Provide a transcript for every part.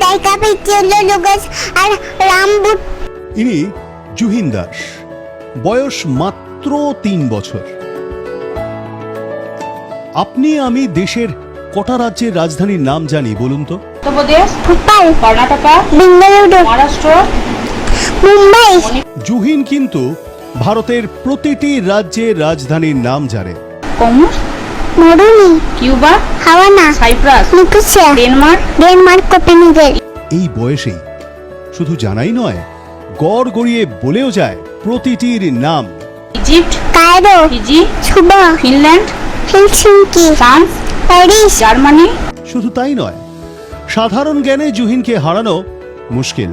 দায়িকা পেয়েছি লোকেশ আর রামবুট ইনি জুহিন দাস। বয়স মাত্র তিন বছর। আপনি আমি দেশের কটা রাজ্যের রাজধানীর নাম জানি বলুন তো? উত্তরপ্রদেশ কর্ণাটকা বেঙ্গালুরু মহারাষ্ট্র মুম্বাই। জুহিন কিন্তু ভারতের প্রতিটি রাজ্যের রাজধানীর নাম জানে। মরুনি Cuba Havana Cyprus Nicosia Denmark. Denmark Copenhagen. এই বয়সেই শুধু জানাই নয় গড় গড়িয়ে বলেও যায় প্রতিটির নাম। Egypt Cairo Fiji Suva Finland Helsinki France Paris. Germany. শুধু তাই নয় সাধারণ জ্ঞানে জুহিনকে হারানো মুশকিল।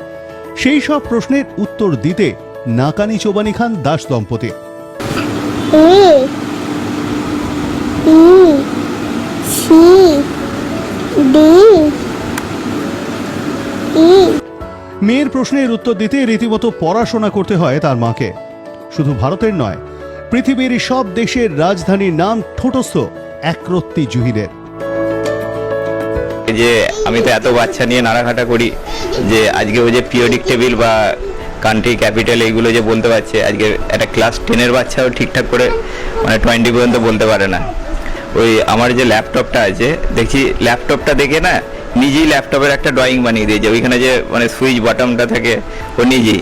সেই সব প্রশ্নের উত্তর দিতে নাকানি চোবানি খান দাস দম্পতি। মেয়ের প্রশ্নের উত্তর দিতে রীতিমতো পড়াশোনা করতে হয় তার মাকে। শুধু ভারতের নয় পৃথিবীর সব দেশের রাজধানীর নাম ঠোঁটস্থ একরত্তি জুহিনের যে আমি তো এত বাচ্চা নিয়ে নাড়াঘাটা করি যে আজকে ওই যে পিরিয়ডিক টেবিল বা কান্ট্রি ক্যাপিটাল এইগুলো যে বলতে পারছে, আজকে একটা ক্লাস টেনের বাচ্চাও ঠিকঠাক করে মানে টোয়েন্টি পর্যন্ত বলতে পারে না। ওই আমার যে ল্যাপটপটা আছে দেখি ল্যাপটপটা দেখে না নিজেই ল্যাপটপের একটা ড্রয়িং বানিয়ে দিয়েছে। ওইখানে যে মানে সুইচ বাটনটা থাকে, ও নিজেই।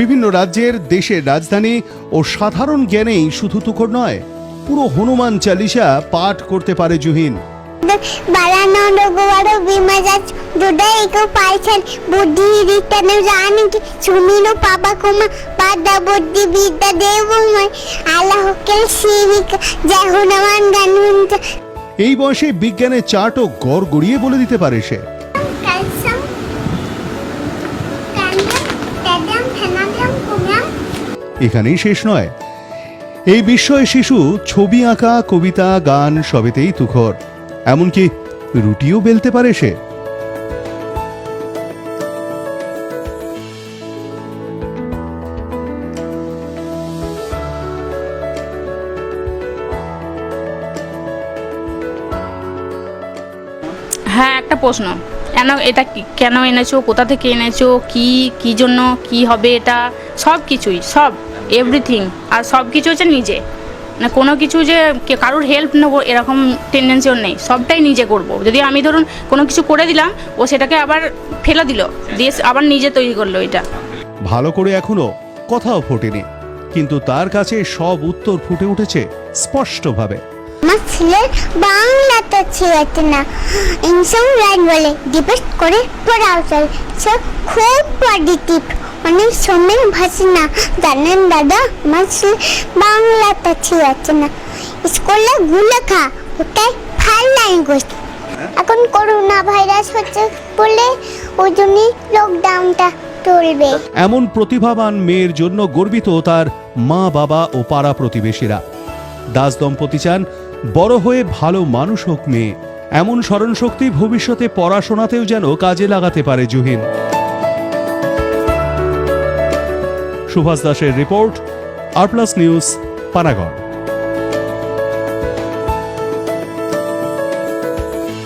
বিভিন্ন রাজ্যের, দেশের রাজধানী ও সাধারণ জ্ঞানেই শুধু তুখর নয়, পুরো হনুমান চালিসা পাঠ করতে পারে জুহিন। রঘুবারো বিমাজাজ পাইছেন। জানি কি গানুন্ত এই বয়সে বিজ্ঞানের চার্টও গড় গড়িয়ে বলে দিতে পারে সে। এখানেই শেষ নয়। এই বিস্ময় শিশু ছবি আঁকা কবিতা গান সবেতেই তুখর। এমনকি রুটিও বেলতে পারে সে। হ্যাঁ একটা প্রশ্ন। কেন এটা কেন এনেছো, কোথা থেকে এনেছো, কি কি জন্য, কি হবে এটা? সব কিছুই সব এভরিথিং আর সব কিছু হচ্ছে নিজে। মানে কোনো কিছু যে কে- কারোর হেল্প নেব এরকম টেন্ডেন্সিও নেই। সবটাই নিজে করব। যদি আমি ধরুন কোনো কিছু করে দিলাম ও সেটাকে আবার ফেলে দিল দিয়ে আবার নিজে তৈরি করল এটা। ভালো করে এখনও কথাও ফোটেনি কিন্তু তার কাছে সব উত্তর ফুটে উঠেছে স্পষ্টভাবে। আমার ছেলের বাংলাতে ছিল না ইনসাম রাইট বলে ডিবেট করে পড়াও চল। সে খুব পজিটিভ অনেক সময় ভাসে না। জানেন দাদা আমার ছেলে বাংলাতে ছিল না। স্কুলে গুলেখা, ওটাই ফাল ল্যাঙ্গুয়েজ এখন করোনা ভাইরাস হচ্ছে বলে ওই জন্যই লকডাউনটা চলবে। এমন প্রতিভাবান মেয়ের জন্য গর্বিত তার মা, বাবা ও পাড়া প্রতিবেশীরা। দাস দম্পতি চান বড় হয়ে ভালো মানুষ হোক মেয়ে। এমন স্মরণশক্তি ভবিষ্যতে পড়াশোনাতেও যেন কাজে লাগাতে পারে জুহিন। সুভাষ দাসের রিপোর্ট আর প্লাস নিউজ পানাগড়।